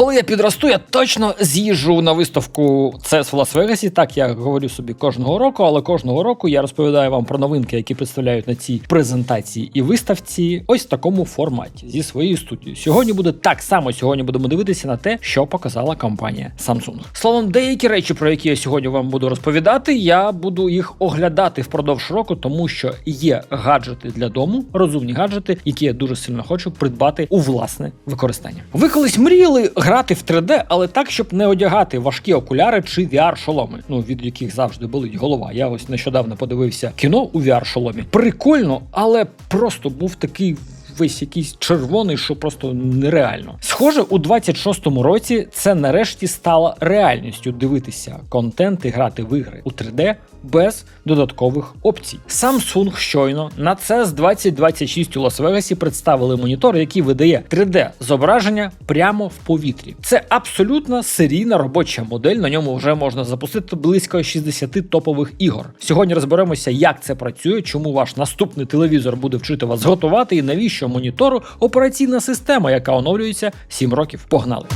Коли я підросту, я точно з'їжджу на виставку CES в Лас-Вегасі. Так я говорю собі кожного року, але кожного року я розповідаю вам про новинки, які представляють на цій презентації і виставці. Ось в такому форматі зі своєю студією. Сьогодні буде так само. Сьогодні будемо дивитися на те, що показала компанія Samsung. Словом, деякі речі, про які я сьогодні вам буду розповідати, я буду їх оглядати впродовж року, тому що є гаджети для дому, розумні гаджети, які я дуже сильно хочу придбати у власне використання. Ви колись мріяли грати в 3D, але так, щоб не одягати важкі окуляри чи VR-шоломи, ну від яких завжди болить голова. Я ось нещодавно подивився кіно у VR-шоломі. Прикольно, але просто був такий. Весь якийсь червоний, що просто нереально. Схоже, у 26-му році це нарешті стало реальністю дивитися контент і грати в ігри у 3D без додаткових опцій. Samsung щойно на CES 2026 у Лас-Вегасі представили монітор, який видає 3D зображення прямо в повітрі. Це абсолютно серійна робоча модель. На ньому вже можна запустити близько 60 топових ігор. Сьогодні розберемося, як це працює, чому ваш наступний телевізор буде вчити вас готувати і навіщо монітору операційна система, яка оновлюється 7 років. Погнали!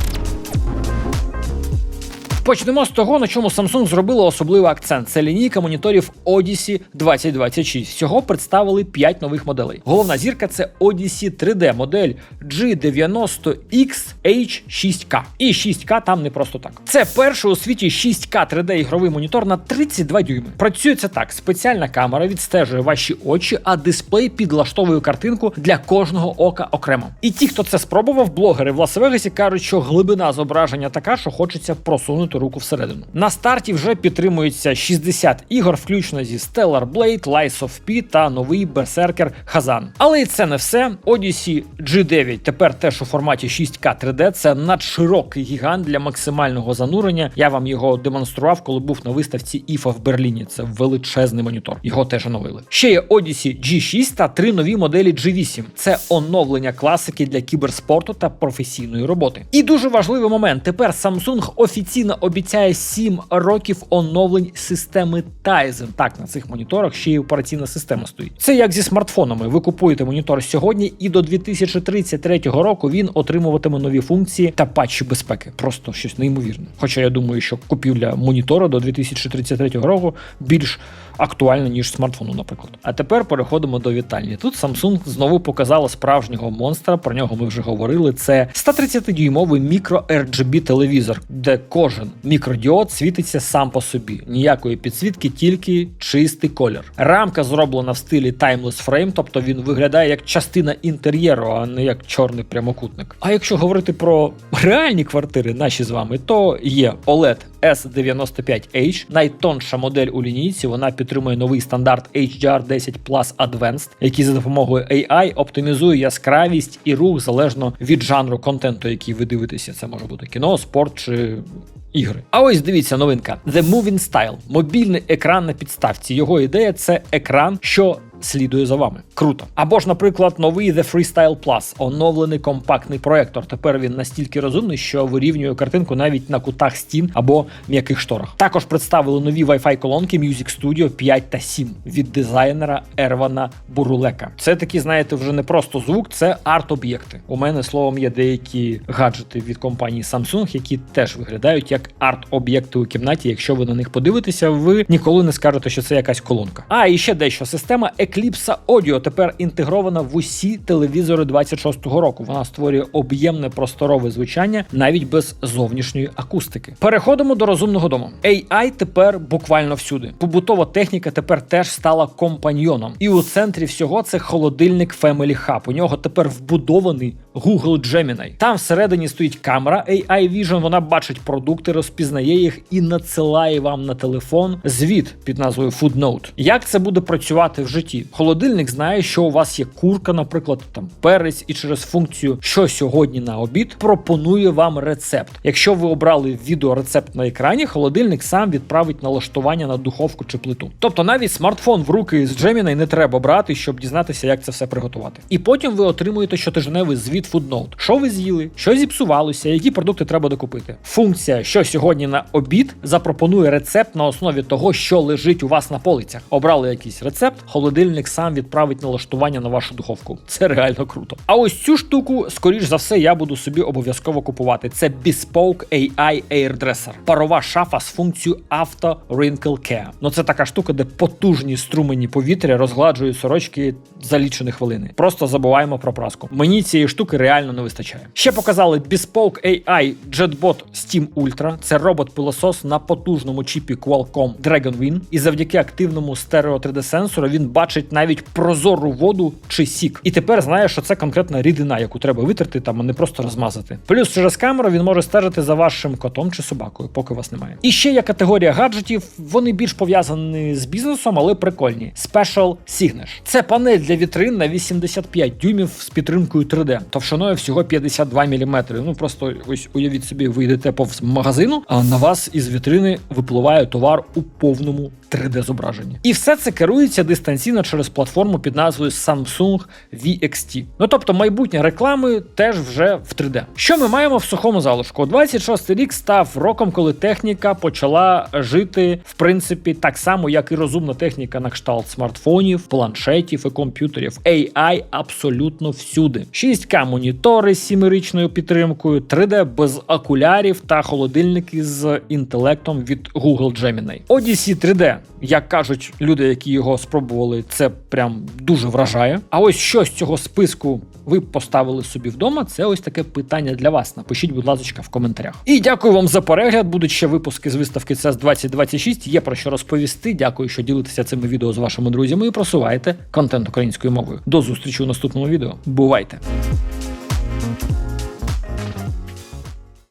Почнемо з того, на чому Samsung зробила особливий акцент. Це лінійка моніторів Odyssey 2026. Всього представили 5 нових моделей. Головна зірка це Odyssey 3D модель G90X-H6K. І 6K там не просто так. Це перший у світі 6K 3D ігровий монітор на 32 дюйми. Працює це так: спеціальна камера відстежує ваші очі, а дисплей підлаштовує картинку для кожного ока окремо. І ті, хто це спробував, блогери в Лас-Вегасі кажуть, що глибина зображення така, що хочеться просунути руку всередину. На старті вже підтримується 60 ігор, включно зі Stellar Blade, Lies of P та новий Berserker Hazan. Але і це не все. Odyssey G9 тепер теж у форматі 6К 3D. Це надширокий гігант для максимального занурення. Я вам його демонстрував, коли був на виставці IFA в Берліні. Це величезний монітор. Його теж оновили. Ще є Odyssey G6 та три нові моделі G8. Це оновлення класики для кіберспорту та професійної роботи. І дуже важливий момент. Тепер Samsung офіційно обіцяє 7 років оновлень системи Tizen. Так, на цих моніторах ще й операційна система стоїть. Це як зі смартфонами. Ви купуєте монітор сьогодні, і до 2033 року він отримуватиме нові функції та патчі безпеки. Просто щось неймовірне. Хоча я думаю, що купівля монітора до 2033 року більш актуальна, ніж смартфону, наприклад. А тепер переходимо до вітальні. Тут Samsung знову показала справжнього монстра. Про нього ми вже говорили. Це 130-дюймовий мікро RGB телевізор, де кожен мікродіод світиться сам по собі. Ніякої підсвітки, тільки чистий колір. Рамка зроблена в стилі Timeless Frame, тобто він виглядає як частина інтер'єру, а не як чорний прямокутник. А якщо говорити про реальні квартири, наші з вами, то є OLED S95H, найтонша модель у лінійці. Вона підтримує новий стандарт HDR10 Plus Advanced, який за допомогою AI оптимізує яскравість і рух залежно від жанру контенту, який ви дивитеся. Це може бути кіно, спорт чи. Ігри. А ось дивіться новинка: The Moving Style – мобільний екран на підставці. Його ідея це екран, що слідує за вами. Круто. Або ж, наприклад, новий The Freestyle Plus, оновлений компактний проектор. Тепер він настільки розумний, що вирівнює картинку навіть на кутах стін або м'яких шторах. Також представили нові Wi-Fi колонки Music Studio 5 та 7 від дизайнера Ервана Бурулека. Це такі, знаєте, вже не просто звук, це арт-об'єкти. У мене словом є деякі гаджети від компанії Samsung, які теж виглядають як арт-об'єкти у кімнаті. Якщо ви на них подивитеся, ви ніколи не скажете, що це якась колонка. А і ще дещо система Eclipse Audio тепер інтегрована в усі телевізори 26-го року. Вона створює об'ємне просторове звучання навіть без зовнішньої акустики. Переходимо до розумного дому. AI тепер буквально всюди. Побутова техніка тепер теж стала компаньйоном. І у центрі всього це холодильник Family Hub. У нього тепер вбудований Google Gemini. Там всередині стоїть камера AI Vision, Вона бачить продукти, розпізнає їх і надсилає вам на телефон звіт під назвою Food Note. Як це буде працювати в житті? Холодильник знає, що у вас є курка, наприклад, там перець, і через функцію, що сьогодні на обід, пропонує вам рецепт. Якщо ви обрали відеорецепт на екрані, холодильник сам відправить налаштування на духовку чи плиту. Тобто навіть смартфон в руки з Gemini не треба брати, щоб дізнатися, як це все приготувати. І потім ви отримуєте щотижневий звіт від Foodnote. Що ви з'їли, що зіпсувалося, які продукти треба докупити. Функція, що сьогодні на обід, запропонує рецепт на основі того, що лежить у вас на полицях. Обрали якийсь рецепт, холодильник сам відправить налаштування на вашу духовку. Це реально круто. А ось цю штуку, скоріш за все, я буду собі обов'язково купувати. Це Bespoke AI Airdresser. Парова шафа з функцією Auto Wrinkle Care. Ну це така штука, де потужні струмені повітря розгладжують сорочки за лічені хвилини. Просто забуваємо про праску. Мені цієї штуки реально не вистачає. Ще показали Bespoke AI JetBot Steam Ultra. Це робот-пилосос на потужному чіпі Qualcomm Dragonwing. І завдяки активному стерео 3D сенсору він бачить навіть прозору воду чи сік. І тепер знає, що це конкретна рідина, яку треба витерти там, а не просто розмазати. Плюс через камеру він може стежити за вашим котом чи собакою, поки вас немає. І ще є категорія гаджетів. Вони більш пов'язані з бізнесом, але прикольні. Special Signature. Це панель для вітрин на 85 дюймів з підтримкою 3D, товщиною всього 52 мм. Ну просто ось уявіть собі, ви йдете повз магазину, а на вас із вітрини випливає товар у повному 3D зображенні. І все це керується дистанційно через платформу під назвою Samsung VXT. Ну тобто майбутнє реклами теж вже в 3D. Що ми маємо в сухому залишку? 26 рік став роком, коли техніка почала жити в принципі так само, як і розумна техніка на кшталт смартфонів, планшетів і комп'ютерів. AI абсолютно всюди. 6К монітори з сімирічною підтримкою, 3D без окулярів та холодильники з інтелектом від Google Gemini. Odyssey 3D, як кажуть люди, які його спробували, це прям дуже вражає. А ось що з цього списку ви поставили собі вдома, це ось таке питання для вас. Напишіть, будь ласка, в коментарях. І дякую вам за перегляд. Будуть ще випуски з виставки CES 2026. Є про що розповісти. Дякую, що ділитеся цими відео з вашими друзями і просуваєте контент українською мовою. До зустрічі у наступному відео. Бувайте!